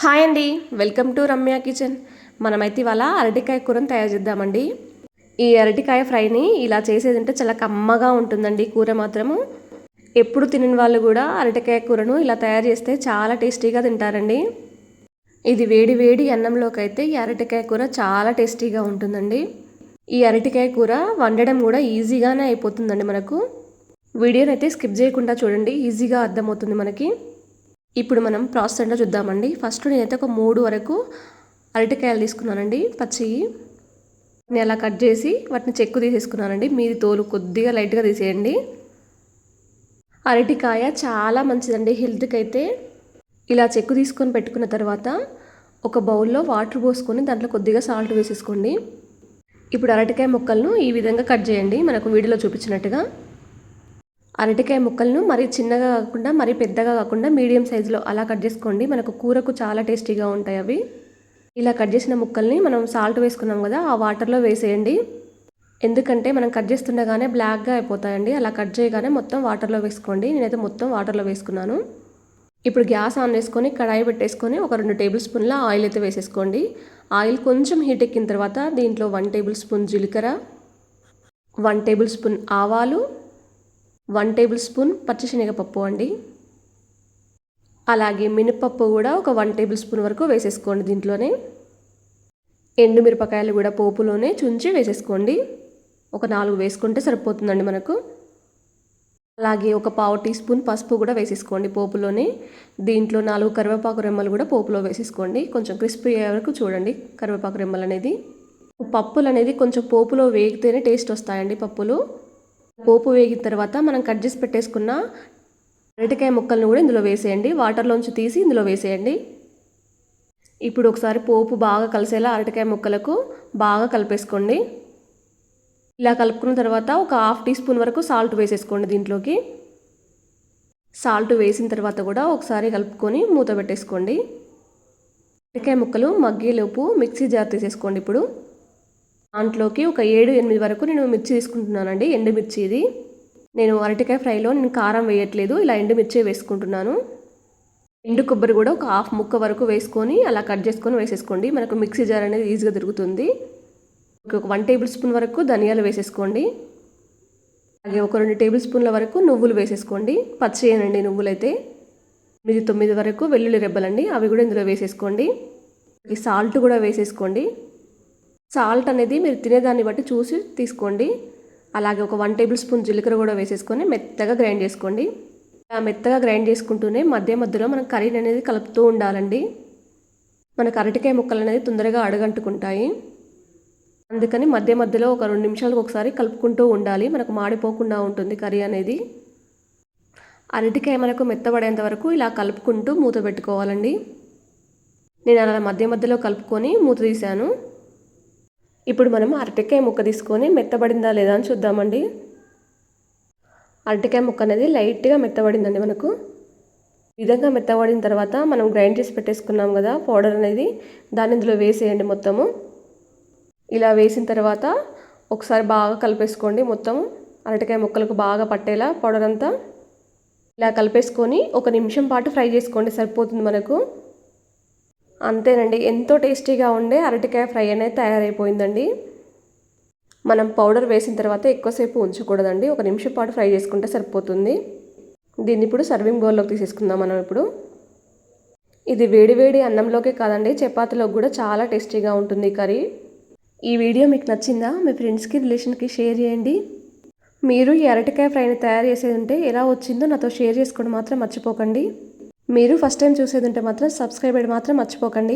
Hi అండి. Welcome to Ramya kitchen. మనమైతే ఇవాళ అరటికాయ కూరను తయారు చేద్దామండి. ఈ అరటికాయ ఫ్రైని ఇలా చేసేది అంటే చాలా కమ్మగా ఉంటుందండి కూర మాత్రము. ఎప్పుడు తినని వాళ్ళు కూడా అరటికాయ కూరను ఇలా తయారు చేస్తే చాలా టేస్టీగా తింటారండి. ఇది వేడి వేడి అన్నంలోకి అయితే ఈ అరటికాయ కూర చాలా టేస్టీగా ఉంటుందండి. ఈ అరటికాయ కూర వండడం కూడా ఈజీగానే అయిపోతుందండి మనకు. వీడియోని అయితే స్కిప్ చేయకుండా చూడండి ఈజీగా అర్థమవుతుంది మనకి. ఇప్పుడు మనం ప్రాసెస్ ఏంటో చూద్దామండి. ఫస్ట్ నేనైతే ఒక మూడు వరకు అరటికాయలు తీసుకున్నానండి. పచ్చివి నేను అలా కట్ చేసి వాటిని చెక్కు తీసేసుకున్నానండి. మీది తోలు కొద్దిగా లైట్గా తీసేయండి. అరటికాయ చాలా మంచిదండి. హెల్త్కి అయితే ఇలా చెక్కు తీసుకొని పెట్టుకున్న తర్వాత ఒక బౌల్లో వాటర్ పోసుకొని దాంట్లో కొద్దిగా సాల్ట్ వేసేసుకోండి. ఇప్పుడు అరటికాయ ముక్కలను ఈ విధంగా కట్ చేయండి. మనకు వీడియోలో చూపించినట్టుగా. అరటికాయ ముక్కలను మరీ చిన్నగా కాకుండా మరీ పెద్దగా కాకుండా మీడియం సైజులో అలా కట్ చేసుకోండి. మనకు కూరకు చాలా టేస్టీగా ఉంటాయి అవి. ఇలా కట్ చేసిన ముక్కల్ని మనం సాల్ట్ వేసుకున్నాం కదా ఆ వాటర్లో వేసేయండి. ఎందుకంటే మనం కట్ చేస్తుండగానే బ్లాక్గా అయిపోతాయండి. అలా కట్ చేయగానే మొత్తం వాటర్లో వేసుకోండి. నేనైతే మొత్తం వాటర్లో వేసుకున్నాను. ఇప్పుడు గ్యాస్ ఆన్ చేసుకొని కడాయి పెట్టేసుకొని ఒక రెండు టేబుల్ స్పూన్ల ఆయిల్ అయితే వేసేసుకోండి. ఆయిల్ కొంచెం హీట్ ఎక్కిన తర్వాత దీంట్లో వన్ టేబుల్ స్పూన్ జీలకర్ర వన్ టేబుల్ స్పూన్ ఆవాలు వన్ టేబుల్ స్పూన్ పచ్చిశనగపప్పు అండి. అలాగే మినపప్పు కూడా ఒక వన్ టేబుల్ స్పూన్ వరకు వేసేసుకోండి దీంట్లోనే. ఎండుమిరపకాయలు కూడా పోపులోనే చుంచి వేసేసుకోండి. ఒక నాలుగు వేసుకుంటే సరిపోతుందండి మనకు. అలాగే ఒక పావు టీ స్పూన్ పసుపు కూడా వేసేసుకోండి పోపులోనే. దీంట్లో నాలుగు కరివేపాకు రెమ్మలు కూడా పోపులో వేసేసుకోండి. కొంచెం క్రిస్పీ అయ్యే వరకు చూడండి కరివేపాకు రెమ్మలు అనేది. పప్పులు అనేది కొంచెం పోపులో వేగితేనే టేస్ట్ వస్తాయండి పప్పులు. పోపు వేగిన తర్వాత మనం కట్ చేసి పెట్టేసుకున్న అరటికాయ ముక్కలను కూడా ఇందులో వేసేయండి. వాటర్లోంచి తీసి ఇందులో వేసేయండి. ఇప్పుడు ఒకసారి పోపు బాగా కలిసేలా అరటికాయ ముక్కలకు బాగా కలిపేసుకోండి. ఇలా కలుపుకున్న తర్వాత ఒక హాఫ్ టీ స్పూన్ వరకు సాల్ట్ వేసేసుకోండి దీంట్లోకి. సాల్ట్ వేసిన తర్వాత కూడా ఒకసారి కలుపుకొని మూత పెట్టేసుకోండి. అరటికాయ ముక్కలు మగ్గేలోపు మిక్సీ జార్ తీసేసుకోండి ఇప్పుడు. దాంట్లోకి ఒక ఏడు ఎనిమిది వరకు నేను మిర్చి తీసుకుంటున్నానండి ఎండుమిర్చి ఇది. నేను అరటికాయ ఫ్రైలో నేను కారం వేయట్లేదు ఇలా ఎండుమిర్చి వేసుకుంటున్నాను. ఎండు కొబ్బరి కూడా ఒక హాఫ్ ముక్క వరకు వేసుకొని అలా కట్ చేసుకొని వేసేసుకోండి. మనకు మిక్సీ జార్ అనేది ఈజీగా దొరుకుతుంది. ఒక వన్ టేబుల్ స్పూన్ వరకు ధనియాలు వేసేసుకోండి. అలాగే ఒక రెండు టేబుల్ స్పూన్ల వరకు నువ్వులు వేసేసుకోండి. పచ్చియనండి నువ్వులైతే. ఎనిమిది తొమ్మిది వరకు వెల్లుల్లి రెబ్బలండి అవి కూడా ఇందులో వేసేసుకోండి. సాల్ట్ కూడా వేసేసుకోండి. సాల్ట్ అనేది మీరు తినేదాన్ని బట్టి చూసి తీసుకోండి. అలాగే ఒక వన్ టేబుల్ స్పూన్ జీలకర్ర కూడా వేసేసుకొని మెత్తగా గ్రైండ్ చేసుకోండి. ఆ మెత్తగా గ్రైండ్ చేసుకుంటూనే మధ్య మధ్యలో మనం కర్రీ అనేది కలుపుతూ ఉండాలండి. మనకు అరటికాయ ముక్కలు అనేది తొందరగా అడగంటుకుంటాయి. అందుకని మధ్య మధ్యలో ఒక రెండు నిమిషాలకు ఒకసారి కలుపుకుంటూ ఉండాలి. మనకు మాడిపోకుండా ఉంటుంది కర్రీ అనేది. అరటికాయ మనకు మెత్తబడేంత వరకు ఇలా కలుపుకుంటూ మూత పెట్టుకోవాలండి. నేను అలా మధ్య మధ్యలో కలుపుకొని మూత తీశాను. ఇప్పుడు మనం అరటికాయ ముక్క తీసుకొని మెత్తబడిందా లేదా అని చూద్దామండి. అరటికాయ ముక్క అనేది లైట్గా మెత్తబడిందండి మనకు. విధంగా మెత్తబడిన తర్వాత మనం గ్రైండ్ చేసి పెట్టేసుకున్నాం కదా పౌడర్ అనేది. దాన్ని ఇందులో వేసేయండి మొత్తము. ఇలా వేసిన తర్వాత ఒకసారి బాగా కలిపేసుకోండి మొత్తం. అరటికాయ ముక్కలకు బాగా పట్టేలా పౌడర్ అంతా. ఇలా కలిపేసుకొని ఒక నిమిషం పాటు ఫ్రై చేసుకోండి సరిపోతుంది మనకు. అంతేనండి. ఎంతో టేస్టీగా ఉండే అరటికాయ ఫ్రై అనేది తయారైపోయిందండి. మనం పౌడర్ వేసిన తర్వాత ఎక్కువసేపు ఉంచకూడదండి. ఒక నిమిషం పాటు ఫ్రై చేసుకుంటే సరిపోతుంది. దీన్ని ఇప్పుడు సర్వింగ్ బౌల్లోకి తీసేసుకుందాం మనం ఇప్పుడు. ఇది వేడివేడి అన్నంలోకే కాదండి చపాతీలోకి కూడా చాలా టేస్టీగా ఉంటుంది కర్రీ. ఈ వీడియో మీకు నచ్చిందా? మీ ఫ్రెండ్స్కి రిలేషన్కి షేర్ చేయండి. మీరు ఈ అరటికాయ ఫ్రైని తయారు చేసేది ఉంటే ఎలా వచ్చిందో నాతో షేర్ చేసుకోవడం మాత్రం మర్చిపోకండి. మీరు ఫస్ట్ టైం చూసేది ఉంటే మాత్రం సబ్స్క్రైబ్ అయ్యి మాత్రం మర్చిపోకండి.